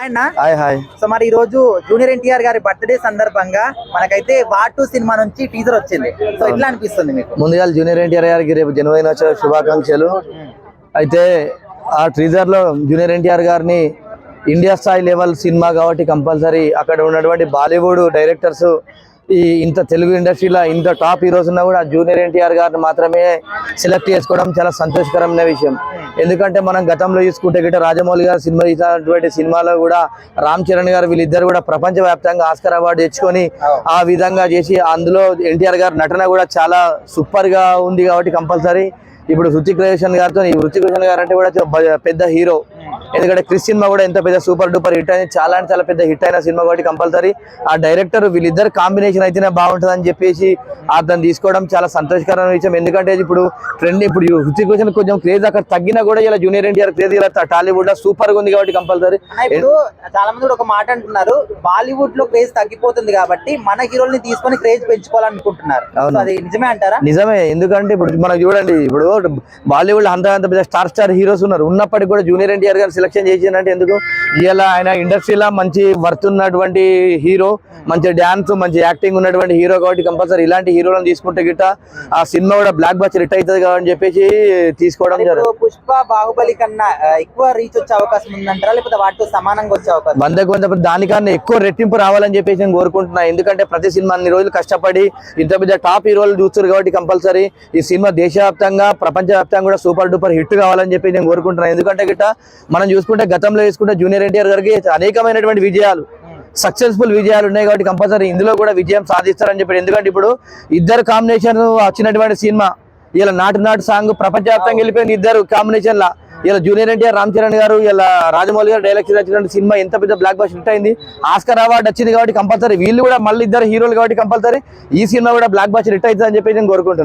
Hi hi. So మరి ఈ రోజు జూనియర్ ఎన్టీఆర్ గారి బర్త్డే సందర్భంగా మనకైతే వార్ టూ సినిమా నుంచి టీజర్ వచ్చింది. సో ఎట్లా అనిపిస్తుంది మీకు? ముందుగా జూనియర్ ఎన్టీఆర్ గారికి రేపు జన్మదినోత్సవ శుభాకాంక్షలు. అయితే ఆ ట్రీజర్లో జూనియర్ ఎన్టీఆర్ గారిని ఇండియా స్థాయి లెవెల్ సినిమా కాబట్టి కంపల్సరీ అక్కడ ఉన్నటువంటి బాలీవుడ్ డైరెక్టర్స్ ఈ ఇంత తెలుగు ఇండస్ట్రీలో ఇంత టాప్ హీరోస్ ఉన్నా కూడా జూనియర్ ఎన్టీఆర్ గారిని మాత్రమే సెలెక్ట్ చేసుకోవడం చాలా సంతోషకరమైన విషయం. ఎందుకంటే మనం గతంలో చూసుకుంటే గిట్ట రాజమౌళి గారు సినిమా తీసినటువంటి సినిమాలో కూడా రామ్ చరణ్ గారు వీళ్ళిద్దరు కూడా ప్రపంచవ్యాప్తంగా ఆస్కర్ అవార్డు తెచ్చుకొని ఆ విధంగా చేసి అందులో ఎన్టీఆర్ గారు నటన కూడా చాలా సూపర్గా ఉంది కాబట్టి కంపల్సరీ. ఇప్పుడు హృతిక్ రోషన్ గారితో ఈ హృతిక్ రోషన్ గారు అంటే కూడా పెద్ద హీరో. ఎందుకంటే క్రిస్ సినిమా కూడా ఎంత పెద్ద సూపర్ డూపర్ హిట్ అయింది చాలా అంటే చాలా పెద్ద హిట్ అయిన సినిమా కాబట్టి కంపల్సరీ. ఆ డైరెక్టర్ వీళ్ళిద్దరు కాంబినేషన్ అయితేనే బాగుంటుంది అని చెప్పేసి అతను తీసుకోవడం చాలా సంతోషకరమైన విషయం. ఎందుకంటే ఇప్పుడు ట్రెండ్ ఇప్పుడు హృతిక్ రోషన్ కొంచెం క్రేజ్ అక్కడ తగ్గినా కూడా ఇలా జూనియర్ ఎన్టీఆర్ క్రేజ్ ఇలా టాలీవుడ్లో సూపర్గా ఉంది కాబట్టి కంపల్సరీ. ఇప్పుడు చాలా మంది కూడా ఒక మాట అంటున్నారు బాలీవుడ్లో క్రేజ్ తగ్గిపోతుంది కాబట్టి మన హీరోల్ని తీసుకొని క్రేజ్ పెంచుకోవాలనుకుంటున్నారు. అది నిజమే అంటారా? నిజమే. ఎందుకంటే ఇప్పుడు మనం చూడండి ఇప్పుడు బాలీవుడ్ అంత అంత పెద్ద స్టార్ స్టార్ హీరోస్ ఉన్నారు. ఉన్నప్పటికీ కూడా జూనియర్ ఎన్టీఆర్ గారు సెలెక్షన్ చేసిందంటే ఎందుకు? ఇలా ఆయన ఇండస్ట్రీలో మంచి వర్త్ ఉన్నటువంటి హీరో మంచి డ్యాన్స్ మంచి యాక్టింగ్ ఉన్నటువంటి హీరో కాబట్టి కంపల్సరీ ఇలాంటి హీరోలను తీసుకుంటే గిట్ట ఆ సినిమా కూడా బ్లాక్ బస్టర్ హిట్ అవుతుంది కాబట్టి చెప్పేసి తీసుకోవడం జరుగుతుంది పుష్ప బాహుబలి కన్నా ఎక్కువ రీచ్ వచ్చే అవకాశం ఉందంటారా? లేకపోతే వాటితో సమానంగా వచ్చే అవకాశం వంద దానికన్నా ఎక్కువ రెట్టింపు రావాలని చెప్పేసి నేను కోరుకుంటున్నా. ఎందుకంటే ప్రతి సినిమా అన్ని రోజులు కష్టపడి ఇంత పెద్ద టాప్ హీరోలు చూస్తారు కాబట్టి కంపల్సరీ ఈ సినిమా దేశవ్యాప్తంగా ప్రపంచవ్యాప్తంగా కూడా సూపర్ డూపర్ హిట్ కావాలని చెప్పి నేను కోరుకుంటున్నాను ఎందుకంటే గిట్ట మనం చూసుకుంటే గతంలో చూసుకుంటే జూనియర్ ఎన్టీఆర్ గారికి అనేకమైనటువంటి విజయాలు సక్సెస్ఫుల్ విజయాలు ఉన్నాయి కాబట్టి కంపల్సరీ ఇందులో కూడా విజయం సాధిస్తారని చెప్పి ఎందుకంటే ఇప్పుడు ఇద్దరు కాంబినేషన్ వచ్చినటువంటి సినిమా ఇలా నాటు నాటు సాంగ్ ప్రపంచవ్యాప్తంగా వెళ్ళిపోయింది ఇద్దరు కాంబినేషన్ లా. ఇలా జూనియర్ ఎన్టీఆర్ రామ్ చరణ్ గారు ఇలా రాజమౌళి గారు డైరెక్షన్ వచ్చినటువంటి సినిమా ఎంత పెద్ద బ్లాక్ బస్ హిట్ అయింది. ఆస్కర్ అవార్డు వచ్చింది కాబట్టి కంపల్సరీ వీళ్ళు కూడా మళ్ళీ ఇద్దరు హీరోలు కాబట్టి కంపల్సరీ ఈ సినిమా కూడా బ్లాక్ బస్ హిట్ అవుతుంది అని చెప్పి నేను కోరుకుంటున్నాను